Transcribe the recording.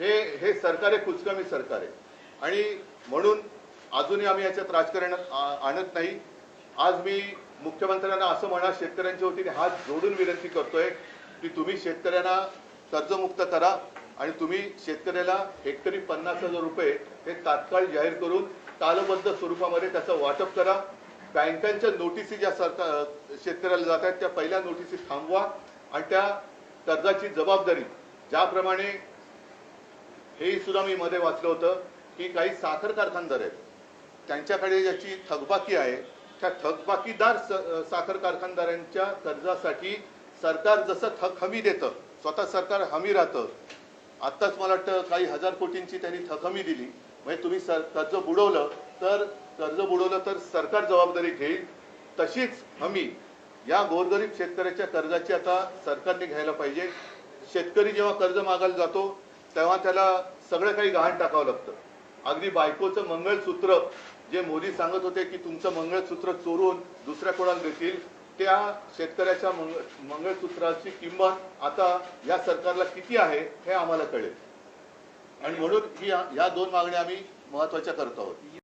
हे हे सरकार आहे कुचकामी सरकार आहे. आणि म्हणून अजूनही आम्ही याच्यात राजकारण आणत नाही. आज मी मुख्यमंत्र्यांना असं म्हणा शेतकऱ्यांच्या वतीने हात जोडून विनंती करतोय की तुम्ही शेतकऱ्यांना कर्जमुक्त करा आणि तुम्ही शेतकऱ्याला हेक्टरी पन्नास हजार रुपये हे तात्काळ जाहीर करून तालबद्ध स्वरूपामध्ये त्याचं वाटप करा. बँकांच्या नोटिसी ज्या सरकार शेतकऱ्याला जात आहेत त्या पहिल्या नोटिसी थांबवा आणि त्या कर्जाची जबाबदारी ज्याप्रमाणे हेही सुद्धा मी मध्ये वाचलं होतं की काही साखर कारखानदार आहेत. त्यांच्याकडे ज्याची थकबाकी आहे त्या थकबाकीदार साखर कारखानदारांच्या कर्जासाठी सरकार जसं थक हमी देतं स्वतः सरकार हमी राहतं. आत्ताच मला वाटतं काही हजार कोटींची त्यांनी थक हमी दिली. म्हणजे तुम्ही सर कर्ज बुडवलं तर कर्ज बुडवलं तर सरकार जबाबदारी घेईल. तशीच हमी या गोरगरीब शेतकऱ्याच्या कर्जाची आता सरकारने घ्यायला पाहिजे. शेतकरी जेव्हा कर्ज मागायला जातो तेव्हा त्याला सगळं काही गहाण टाकावं लागतं. अगदी बायकोचं मंगळसूत्र जे मोदी सांगत होते की तुमचं मंगळसूत्र चोरून दुसऱ्या कोणाला देतील त्या शेतकऱ्याच्या मंगळसूत्राची किंमत आता या सरकारला किती आहे हे आम्हाला कळेल. आणि म्हणून ही या दोन मागण्या आम्ही महत्त्वाच्या करत आहोत.